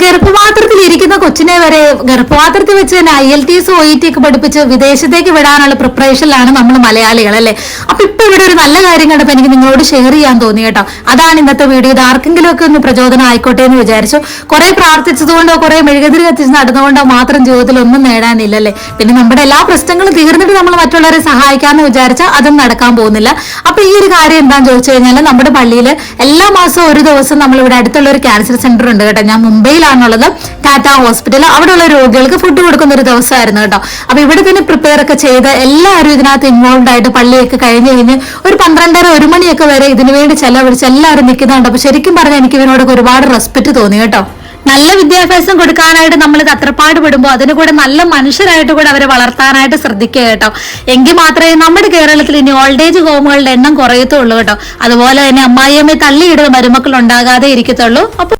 ഗർഭപാത്രത്തിൽ ഇരിക്കുന്ന കൊച്ചിനെ വരെ ഗർഭപാത്രത്തിൽ വെച്ച് തന്നെ I L T S O E T ഒക്കെ പഠിപ്പിച്ച് വിദേശത്തേക്ക് വിടാനുള്ള പ്രിപ്പറേഷനിലാണ് നമ്മൾ മലയാളികൾ അല്ലേ? അപ്പൊ ഇപ്പൊ ഇവിടെ ഒരു നല്ല കാര്യം കണ്ടപ്പോ എനിക്ക് നിങ്ങളോട് ഷെയർ ചെയ്യാൻ തോന്നി കേട്ടോ. അതാണ് ഇന്നത്തെ വീഡിയോ ഇത് ആർക്കെങ്കിലും ഒക്കെ ഒന്ന് പ്രചോദനം ആയിക്കോട്ടെ എന്ന് വിചാരിച്ചു. കുറെ പ്രാർത്ഥിച്ചതുകൊണ്ടോ കുറെ മെഴുകുതിരി കത്തിച്ച് നടന്നുകൊണ്ടോ മാത്രം ജീവിതത്തിൽ ഒന്നും നേടാനില്ലല്ലേ പിന്നെ നമ്മുടെ എല്ലാ പ്രശ്നങ്ങളും തീർന്നിട്ട് നമ്മൾ മറ്റുള്ളവരെ സഹായിക്കാമെന്ന് വിചാരിച്ചാൽ അതും നടക്കാൻ പോകുന്നില്ല. അപ്പൊ ഈ ഒരു കാര്യം എന്താന്ന് ചോദിച്ചു കഴിഞ്ഞാൽ നമ്മുടെ പള്ളിയിൽ എല്ലാ മാസവും ഒരു ദിവസം നമ്മൾ ഇവിടെ അടുത്തുള്ള ഒരു ക്യാൻസർ സെന്റർ ഉണ്ട് കേട്ടോ. ഞാൻ മുംബൈയിലാണുള്ളത്. ടാറ്റ ഹോസ്പിറ്റൽ അവിടെയുള്ള രോഗികൾക്ക് ഫുഡ് കൊടുക്കുന്ന ഒരു ദിവസമായിരുന്നു കേട്ടോ. അപ്പൊ ഇവിടെ തന്നെ പ്രിപ്പയർ ഒക്കെ ചെയ്ത് എല്ലാവരും ഇതിനകത്ത് ഇൻവോൾവ് ആയിട്ട് പള്ളിയൊക്കെ കഴിഞ്ഞ് കഴിഞ്ഞ് ഒരു പന്ത്രണ്ടര ഒരു മണിയൊക്കെ വരെ ഇതിനു വേണ്ടി ചെലവഴിച്ച് എല്ലാവരും നിൽക്കുന്നുണ്ട്. അപ്പൊ ശരിക്കും പറഞ്ഞാൽ എനിക്ക് ഇവനോടൊക്കെ ഒരുപാട് റെസ്പെക്ട് തോന്നി കേട്ടോ. നല്ല വിദ്യാഭ്യാസം കൊടുക്കാനായിട്ട് നമ്മൾ തത്രപ്പാട് പെടുമ്പോൾ അതിന് കൂടെ നല്ല മനുഷ്യരായിട്ട് കൂടെ അവരെ വളർത്താനായിട്ട് ശ്രദ്ധിക്കുക കേട്ടോ. എങ്കിൽ മാത്രമേ നമ്മുടെ കേരളത്തിൽ ഇനി ഓൾഡ് ഏജ് ഹോമുകളുടെ എണ്ണം കുറയത്തുള്ളൂ കേട്ടോ. അതുപോലെ തന്നെ അമ്മായിയമ്മയെ തള്ളിയിടുന്ന മരുമക്കൾ ഉണ്ടാകാതെ ഇരിക്കത്തുള്ളൂ. അപ്പൊ